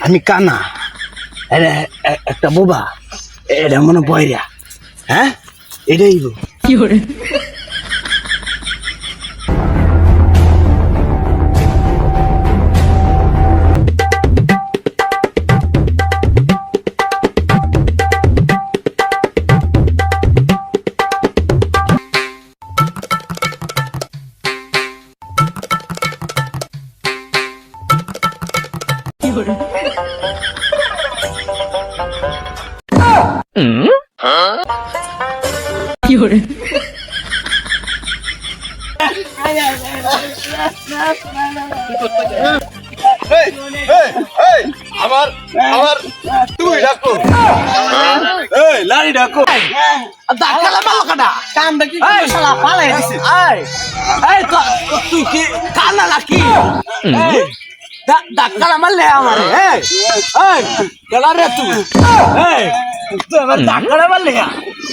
আমি কানা। একটা বোবা। এটা মনে বয়রা হ্যাঁ? এটাই গো। আমার আমার তুই ডাকো। এই লাড়ি ডাকো। ধাক্কালা মারলো কাটা কামটা কি শালা পালাই দিছে? এই তুই কি কানা নাকি? এই, ধা- ধাক্কালা মারলে আমার এই এই গেলা রে তুই এই তুই আমার ধাক্কালা মারলে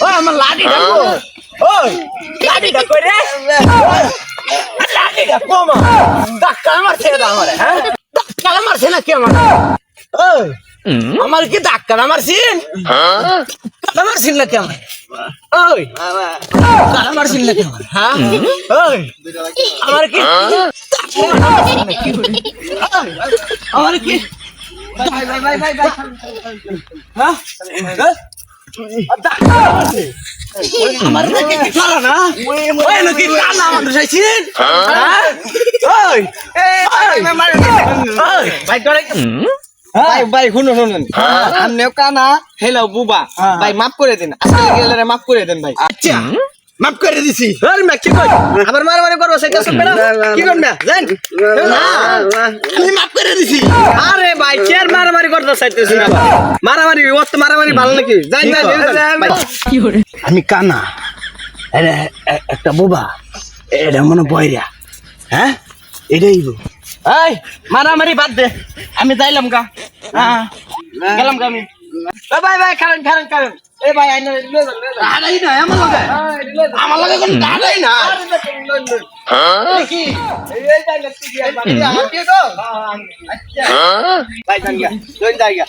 ওই আমার লাঠি ডাকো ওই লাঠি ডাকো রে ওই, লাঠি ডাকো মা ধাক্কালা মারছে এটা আমার হ্যাঁ ধাক্কালা মারছে নাকি আমার ওই আমার কি ধাক্কালা মারছিন ধাক্কালা মারছিন নাকি আমার ওই কারা মারছিল নাকি আমার হ্যাঁ ওই আমার কি আমার কি? ভাই ভাই ভাই ভাই ভাই হ্যাঁ? হ্যাঁ? আমার নাকি কি কারা না? ওই নাকি কানা আমার চাইছিলেন হ্যাঁ? ওই ওই ওই। ভাই করে ভাই ভাই শুনুন শুনুন। আমনেও কানা হেলাও বুবা। ভাই মাফ করে দিন। আজকে গেলে মাফ করে দেন ভাই। আচ্ছা। মাফ করে দিছি। আরে মা কি কই আবার মারামারি করব সেটা শুনবে না কি করবে জান আমি মাফ করে দিছি। আরে ভাই চেয়ার মারামারি করতে চাইতেছি না মারামারি ও মারামারি ভালো নাকি? যাই যাই ভাই। আমি কানা। এ- একটা বোবা। এটা মনে বয়রা হ্যাঁ? এটাই গো এই মারামারি বাদ দে। আমি যাইলাম গা। হ্যাঁ গেলাম গা আমি। ভাই ভাই কারণ কারণ কারণ এ ভাই আইনা লই যান লয়ে যান না আমার লগে। আমার লগে কোন দাঁড়াই না। কি এই যাই লাগতে কি ভাই আর কি গো। আচ্ছা। ভাই যান গা জয়েন কি গা